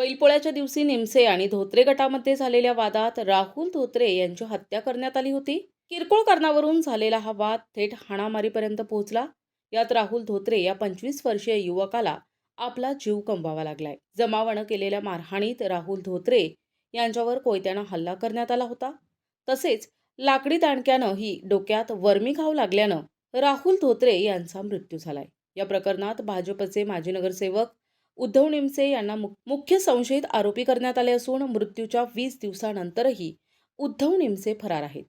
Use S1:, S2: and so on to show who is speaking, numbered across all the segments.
S1: बैलपोळ्याच्या दिवशी निमसे आणि धोत्रे गटामध्ये झालेल्या वादात राहुल धोत्रे यांची हत्या करण्यात आली होती. किरकोळ कारणावरून झालेला हा वाद थेट हाणामारीपर्यंत पोहोचला. यात राहुल धोत्रे या पंचवीस वर्षीय युवकाला आपला जीव कमवावा लागलाय. जमावानं केलेल्या मारहाणीत राहुल धोत्रे यांच्यावर कोयत्यानं हल्ला करण्यात आला होता. तसेच लाकडी ताणक्यानं ही डोक्यात वर्मी खाऊ लागल्यानं राहुल धोत्रे यांचा मृत्यू झालाय. या प्रकरणात भाजपचे माजी नगरसेवक उद्धव निमसे यांना मुख्य संशयित आरोपी करण्यात आले असून मृत्यूच्या वीस दिवसानंतरही उद्धव निमसे फरार आहेत.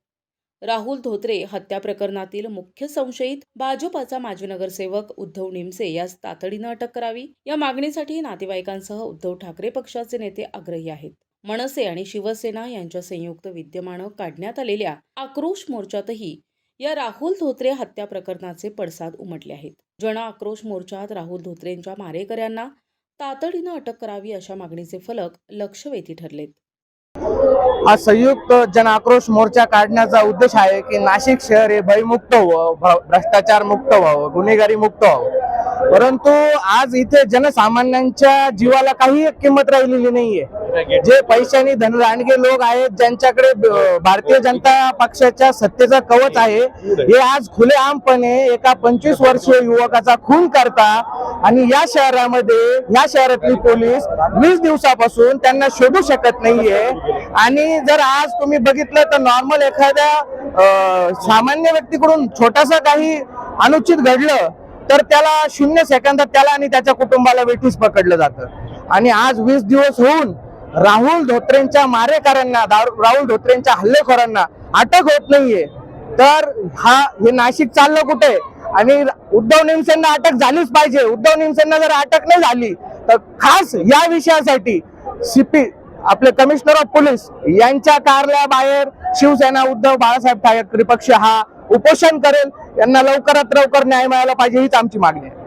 S1: राहुल धोत्रे हत्या प्रकरणातील मुख्य संशयित भाजपाचा माजी नगरसेवक उद्धव निमसे यास तातडीनं अटक करावी या मागणीसाठी नातेवाईकांसह उद्धव ठाकरे पक्षाचे नेते आग्रही आहेत. मनसे आणि शिवसेना यांच्या संयुक्त विद्यमानं काढण्यात आलेल्या आक्रोश मोर्चातही या राहुल धोत्रे हत्या प्रकरणाचे पडसाद उमटले आहेत. जन आक्रोश मोर्चात राहुल धोत्रेंच्या मारेकऱ्यांना तातडीनं अटक करावी अशा मागणीचे फलक लक्षवेधी ठरलेत.
S2: हा संयुक्त जन आक्रोश मोर्चा काढण्याचा उद्देश आहे की नाशिक शहर हे भयमुक्त व्हावं भ्रष्टाचार मुक्त व्हावं गुन्हेगारी मुक्त व्हावं. परंतु आज इथे जनसामान्यांच्या जीवाला काही किंमत राहिलेली नाहीये. जे पैशाने धनरांडगे लोक आहेत ज्यांच्याकडे भारतीय जनता पक्षाच्या सत्तेचा कवच आहे हे आज खुलेआमपणे एका पंचवीस वर्षीय युवकाचा खून करता आणि या शहरामध्ये या शहरातली पोलीस वीस दिवसापासून त्यांना शोधू शकत नाहीये. आणि जर आज तुम्ही बघितलं तर नॉर्मल एखाद्या सामान्य व्यक्तीकडून छोटासा काही अनुचित घडलं तर त्याला शून्य सेकंदात त्याला आणि त्याच्या कुटुंबाला वेठीस पकडलं जातं. आणि आज वीस दिवस होऊन राहुल धोत्रेंच्या मारेकऱ्यांना राहुल धोत्रेंच्या हल्लेखोरांना अटक होत नाहीये. तर हा हे नाशिक चाललं कुठे? आणि उद्धव निमसेंना अटक झालीच पाहिजे. उद्धव निमसेंना जर अटक नाही झाली तर खास या विषयासाठी सीपी आपले कमिशनर ऑफ पोलीस यांच्या कार्यालयाबाहेर शिवसेना उद्धव बाळासाहेब ठाकरे पक्ष हा उपोषण करेल. यांना लवकरात लवकर न्याय मिळाला पाहिजे हीच आमची मागणी आहे.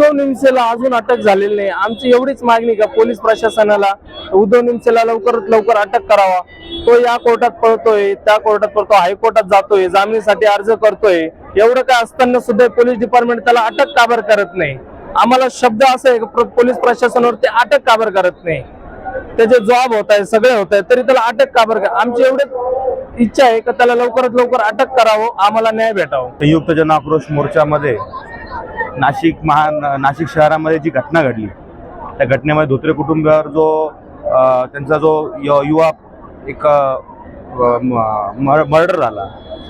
S2: उद्धव निमसेला अजून अटक झालेली नाही. आमची एवढीच मागणी का पोलीस प्रशासनाला उद्धव निमसेला लवकरात लवकर अटक करावा. तो या कोर्टात पळतोय त्या कोर्टात पळतो हायकोर्टात जातोय जामिनीसाठी अर्ज करतोय. एवढं काय असताना सुद्धा पोलीस डिपार्टमेंट त्याला अटक काबर करत नाही? आम्हाला शब्द असं आहे पोलीस प्रशासनावर ते अटक काबर करत नाही? त्याचे जॉब होत आहे सगळे होत आहे तरी त्याला अटक काबर कर- आमची एवढी इच्छा आहे का त्याला लवकरात लवकर अटक करावं आम्हाला न्याय भेटावं.
S3: संयुक्त जन आक्रोश मोर्चामध्ये नाशिक महा नाशिक शहरामध्ये जी घटना घडली त्या घटनेमध्ये धोत्रे कुटुंबावर जो त्यांचा जो य- युवा एक मर्डर झाला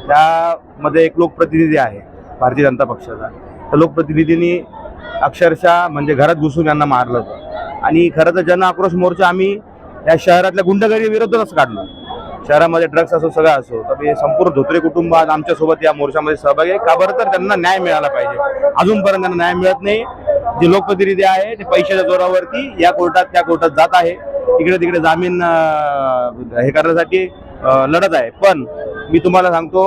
S3: त्यामध्ये एक लोकप्रतिनिधी आहे भारतीय जनता पक्षाचा. त्या लोकप्रतिनिधींनी अक्षरशः म्हणजे घरात घुसून यांना मारलं होतं. आणि खरं तर जन आक्रोश मोर्चा आम्ही या शहरातल्या गुंडगिरी विरोधातच काढलो. शहरामध्ये ड्रग्स असो सगळं असो. तर हे संपूर्ण धोत्रे कुटुंब आज आमच्यासोबत या मोर्चामध्ये सहभागी आहे. का बरं तर त्यांना न्याय मिळाला पाहिजे. अजूनपर्यंत त्यांना न्याय मिळत नाही. जे लोकप्रतिनिधी आहे ते पैशाच्या जोरावरती या कोर्टात त्या कोर्टात जात आहे. इकडे तिकडे जामीन हे करण्यासाठी लढत आहे. पण मी तुम्हाला सांगतो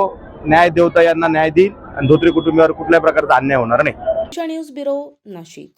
S3: न्याय देवता यांना न्याय देईल आणि धोत्रे कुटुंबावर कुठल्याही प्रकारचा अन्याय होणार नाही.
S1: News bureau Nashik.